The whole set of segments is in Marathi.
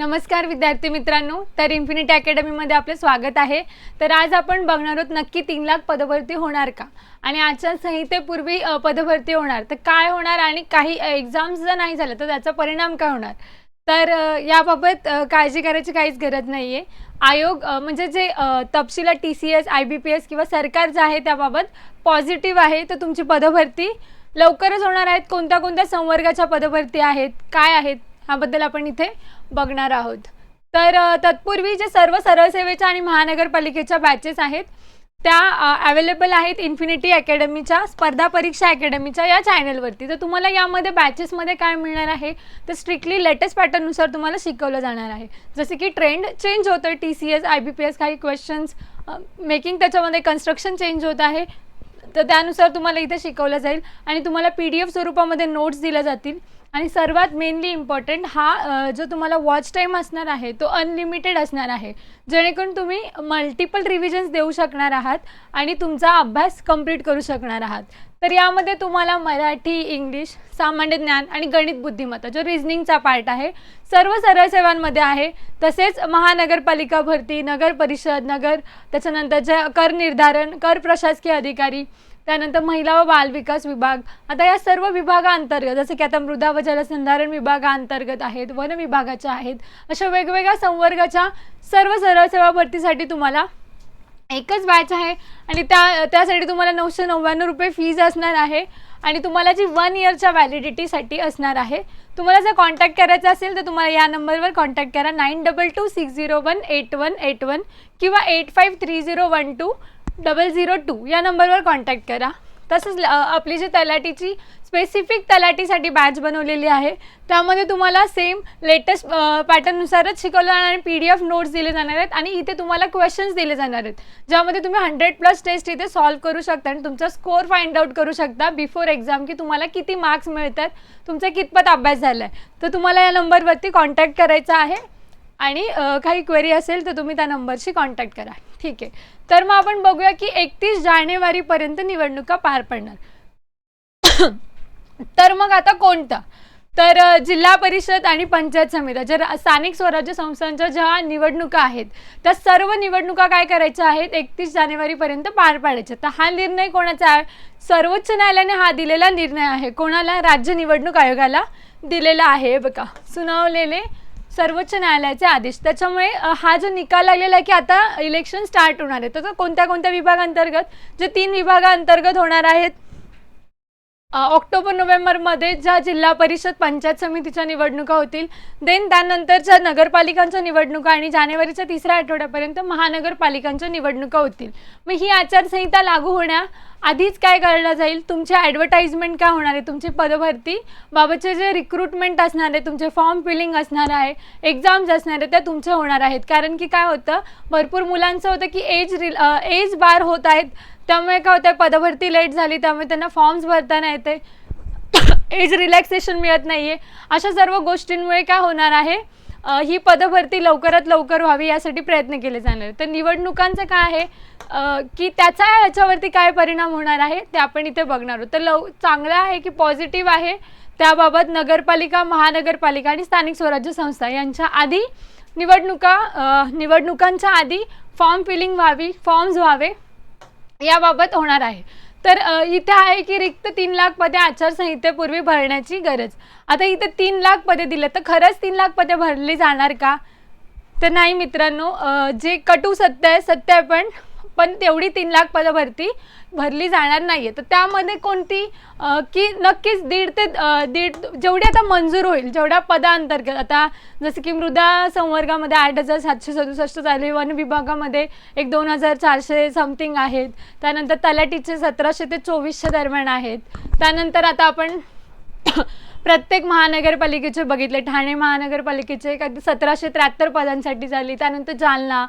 नमस्कार विद्यार्थी मित्रांनो तर इन्फिनिटी अकॅडमीमध्ये आपले स्वागत आहे. तर आज आपण बघणार आहोत नक्की तीन लाख पदभरती होणार का? आणि आचारसंहितेपूर्वी पदभरती होणार. तर काय होणार आणि काही एक्झाम्स जर नाही झालं तर त्याचा परिणाम काय होणार? तर याबाबत काळजी करायची काहीच गरज नाही आहे आयोग म्हणजे जे तपशिला T C S I B P S किंवा सरकार जे आहे त्याबाबत पॉझिटिव्ह आहे तर तुमची पदभरती लवकरच होणार आहेत. कोणत्या कोणत्या संवर्गाच्या पदभरती आहेत? काय आहेत? ह्याबद्दल आपण इथे बघणार आहोत. तर तत्पूर्वी जे सर्व सरळ सेवेच्या आणि महानगरपालिकेच्या बॅचेस आहेत त्या अवेलेबल आहेत इन्फिनिटी अकॅडमीच्या स्पर्धा परीक्षा अकॅडमीच्या या चॅनलवरती तर तुम्हाला यामध्ये बॅचेसमध्ये काय मिळणार आहे? तर स्ट्रिक्टली लेटेस्ट पॅटर्ननुसार तुम्हाला शिकवलं जाणार आहे. जसे की ट्रेंड चेंज होतं T C S I B P S काही क्वेश्चन्स मेकिंग त्याच्यामध्ये कन्स्ट्रक्शन चेंज होत आहे. तर त्यानुसार तुम्हाला इथे शिकवलं जाईल. आणि तुम्हाला पी डी एफ स्वरूपामध्ये नोट्स दिल्या जातील. आणि सर्वात मेनली इम्पॉर्टंट हा जो तुम्हाला वॉच टाईम असणार आहे तो अनलिमिटेड असणार आहे. जेणेकरून तुम्ही मल्टिपल रिव्हिजन्स देऊ शकणार आहात आणि तुमचा अभ्यास कंप्लीट करू शकणार आहात. तर यामध्ये तुम्हाला मराठी इंग्लिश सामान्य ज्ञान आणि गणित बुद्धिमत्ता जो रिझनिंगचा पार्ट आहे सर्व सरळ सेवांमध्ये आहे. तसेच महानगरपालिका भरती नगर परिषद नगर त्याच्यानंतर ज्या कर निर्धारण कर प्रशासकीय अधिकारी त्यानंतर महिला व बाल विकास विभाग. आता या सर्व विभागाअंतर्गत जसं की आता मृदा व जलसंधारण विभागाअंतर्गत आहेत वन विभागाच्या आहेत अशा वेगवेगळ्या संवर्गाच्या सर्व सरळ सेवा भरतीसाठी तुम्हाला एकच बॅच आहे. आणि त्या त्यासाठी तुम्हाला नऊशे नव्याण्णव रुपये फीज असणार आहे. आणि तुम्हाला जी वन इयरच्या व्हॅलिडिटीसाठी असणार आहे. तुम्हाला जर कॉन्टॅक्ट करायचं असेल तर तुम्हाला या नंबरवर कॉन्टॅक्ट करा. Nine double two six zero one eight one eight one किंवा eight five three zero one two double zero two या नंबरवर कॉन्टॅक्ट करा. तसंच ल- आपली जी तलाटीची स्पेसिफिक तलाटीसाठी बॅच बनवलेली आहे त्यामध्ये तुम्हाला सेम लेटेस्ट पॅटर्ननुसारच शिकवलं जाणार आणि पी डी एफ नोट्स दिले जाणार आहेत आणि इथे तुम्हाला क्वेश्चन्स दिले जाणार आहेत. ज्यामध्ये तुम्ही हंड्रेड प्लस टेस्ट इथे सॉल्व करू शकता आणि तुमचा स्कोअर फाइंड आउट करू शकता बिफोर एक्झाम की तुम्हाला किती मार्क्स मिळतात तुमचा कितपत अभ्यास झाला आहे तर तुम्हाला या नंबरवरती कॉन्टॅक्ट करायचा आहे. आणि काही क्वेरी असेल तर तुम्ही त्या नंबरशी कॉन्टॅक्ट करा. ठीक आहे. तर मग आपण बघूया की एकतीस जानेवारीपर्यंत निवडणुका पार पडणार. तर मग आता कोणता? तर जिल्हा परिषद आणि पंचायत समित्या. ज्या रा- स्थानिक स्वराज्य संस्थांच्या ज्या निवडणुका आहेत त्या सर्व निवडणुका काय करायच्या आहेत? एकतीस जानेवारीपर्यंत पार पाडायच्या. तर हा निर्णय कोणाचा आहे? सर्वोच्च न्यायालयाने हा दिलेला निर्णय आहे. कोणाला? राज्य निवडणूक आयोगाला दिलेला आहे. बघा. सुनावलेले सर्वोच्च न्यायालयाचे आदेश. त्याच्यामुळे हा जो निकाल लागलेला आहे की आता इलेक्शन स्टार्ट होणार आहे तर कोणत्या कोणत्या विभागांतर्गत? जे तीन विभागांतर्गत होणार आहेत ऑक्टोबर नोव्हेंबरमध्ये ज्या जिल्हा परिषद पंचायत समितीच्या निवडणुका होतील देन त्यानंतरच्या नगरपालिकांच्या निवडणुका आणि जानेवारीच्या तिसऱ्या आठवड्यापर्यंत महानगरपालिकांच्या निवडणुका होतील. मग ही आचारसंहिता लागू होण्या आधीच काय करण्यात जाईल? तुमचे ॲडव्हर्टाइजमेंट काय होणार आहे? तुमची पदभरती बाबतचे जे रिक्रुटमेंट असणार आहे तुमचे फॉर्म फिलिंग असणार आहे एक्झाम्स असणार आहे त्या तुमच्या होणार आहेत. कारण की काय होतं? भरपूर मुलांचं होतं की एज रिल एज बार होत आहेत. त्यामुळे काय होतं पदभरती लेट झाली त्यामुळे त्यांना फॉर्म्स भरताना येते. एज रिलॅक्सेशन मिळत नाही आहे अशा सर्व गोष्टींमुळे काय होणार आहे ही पदभरती लवकरात लवकर व्हावी यासाठी प्रयत्न केले जाणार तर निवडणुकांचं काय आहे की त्याचा याच्यावरती काय परिणाम होणार आहे ते आपण इथे बघणार आहोत. तर लव चांगलं आहे की पॉझिटिव्ह आहे त्याबाबत नगरपालिका महानगरपालिका आणि स्थानिक स्वराज्य संस्था यांच्या आधी निवडणुका निवडणुकांच्या आधी फॉर्म फिलिंग व्हावी फॉर्म्स व्हावे. याबाबत होणार आहे. तर इथे आहे की रिक्त तीन लाख पदे आचारसंहितेपूर्वी भरण्याची गरज. आता इथे तीन लाख पदे दिले तर खरंच तीन लाख पदे भरली जाणार का? तर नाही मित्रांनो जे कटू सत्य आहे सत्य आहे पण पण तेवढी तीन लाख पदं भरती भरली जाणार नाही आहे तर त्यामध्ये कोणती की नक्कीच दीड ते दीड जेवढी आता मंजूर होईल जेवढ्या पदांतर्गत आता जसं की मृदा संवर्गामध्ये आठ हजार सातशे सदुसष्ट झाले वन विभागामध्ये एक दोन हजार चारशे समथिंग आहेत त्यानंतर तलाटीचे सतराशे ते चोवीसशे दरम्यान आहेत त्यानंतर आता आपण प्रत्येक महानगरपालिकेचे बघितले ठाणे महानगरपालिकेचे काय सतराशे त्र्याहत्तर पदांसाठी झाली त्यानंतर जालना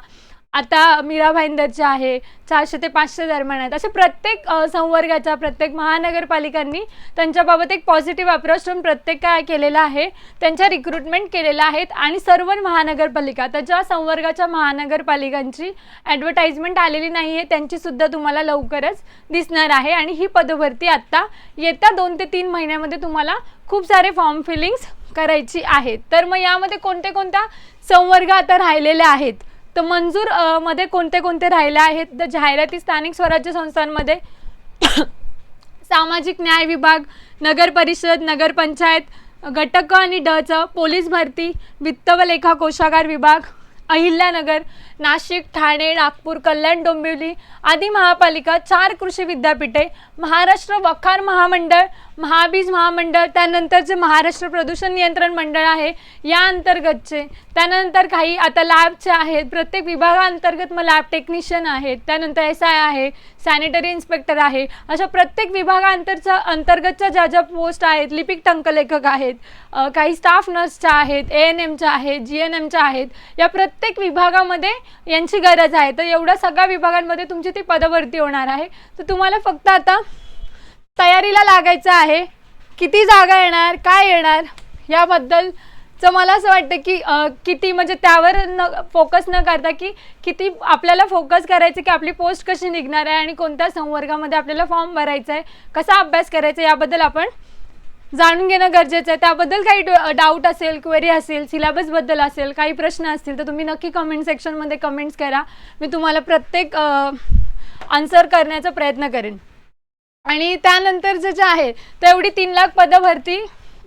आता मीरा भाईंदरच्या आहे चारशे ते पाचशे दरम्यान आहेत. असे प्रत्येक संवर्गाच्या प्रत्येक महानगरपालिकांनी त्यांच्याबाबत एक पॉझिटिव्ह अप्रोच ठेवून प्रत्येक काय केलेलं आहे त्यांच्या रिक्रुटमेंट केलेल्या आहेत आणि सर्व महानगरपालिका त्याच्या संवर्गाच्या महानगरपालिकांची ॲडव्हर्टाइजमेंट आलेली नाही आहे त्यांचीसुद्धा तुम्हाला लवकरच दिसणार आहे आणि ही पदभरती आत्ता येत्या दोन ते तीन महिन्यामध्ये तुम्हाला खूप सारे फॉर्म फिलिंग्स करायची आहेत. तर मग यामध्ये कोणते कोणत्या संवर्ग आता राहिलेले आहेत? तर मंजूरमध्ये कोणते कोणते राहिले आहेत? तर जाहिराती स्थानिक स्वराज्य संस्थांमध्ये. सामाजिक न्याय विभाग नगर परिषद नगरपंचायत गटक आणि डचं पोलीस भरती वित्त व लेखा कोशागार विभाग. अहिल्यानगर नाशिक ठाणे नागपूर कल्याण डोंबिवली आदी महापालिका चार कृषी विद्यापीठे महाराष्ट्र वखार महामंडळ महाबीज महामंडळ त्यानंतर जे महाराष्ट्र प्रदूषण नियंत्रण मंडळ आहे या अंतर्गतचे. त्यानंतर काही आता लॅबचे आहेत प्रत्येक विभागाअंतर्गत मग लॅब टेक्निशियन आहेत त्यानंतर एस आय आहे सॅनिटरी इन्स्पेक्टर आहे अशा प्रत्येक विभागांतरच्या अंतर्गतच्या ज्या ज्या पोस्ट आहेत लिपिक टंकलेखक आहेत काही स्टाफ नर्सच्या आहेत ए एन एमच्या आहेत जी एन एमच्या आहेत या प्रत्येक प्रत्येक विभागामध्ये यांची गरज आहे. तर एवढ्या सगळ्या विभागांमध्ये तुमची ती पदभरती होणार आहे. तर तुम्हाला फक्त आता तयारीला लागायचं आहे. किती जागा येणार काय येणार याबद्दलचं मला असं वाटतं की किती म्हणजे त्यावर न फोकस न करता की किती आपल्याला फोकस करायचं की आपली पोस्ट कशी निघणार आहे आणि कोणत्या संवर्गामध्ये आपल्याला फॉर्म भरायचा आहे कसा अभ्यास करायचा आहे याबद्दल आपण जाणून घेणं गरजेचं आहे. त्याबद्दल काही डाऊट असेल क्वेरी असेल सिलेबसबद्दल असेल काही प्रश्न असतील तर तुम्ही नक्की कमेंट सेक्शनमध्ये कमेंट्स करा. मी तुम्हाला प्रत्येक आन्सर करण्याचा प्रयत्न करेन. आणि त्यानंतर जे जे आहे तेवढी एवढी तीन लाख पदं भरती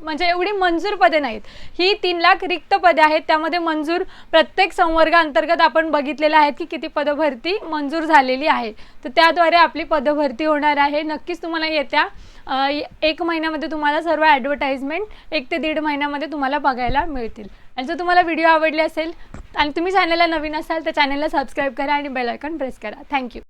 म्हणजे एवढी मंजूर पदे नाहीत. ही तीन लाख रिक्त पदे आहेत. त्यामध्ये मंजूर प्रत्येक संवर्गाअंतर्गत आपण बघितलेलं आहे की किती पदभरती मंजूर झालेली आहे. तर त्याद्वारे आपली पदभरती होणार आहे. नक्कीच तुम्हाला येत्या एक महिन्यामध्ये तुम्हाला सर्व ॲडव्हर्टाईजमेंट एक ते दीड महिन्यामध्ये तुम्हाला बघायला मिळतील. आणि जर तुम्हाला व्हिडिओ आवडले असेल आणि तुम्ही चॅनलला नवीन असाल तर चॅनलला सबस्क्राईब करा आणि बेलायकॉन प्रेस करा. थँक्यू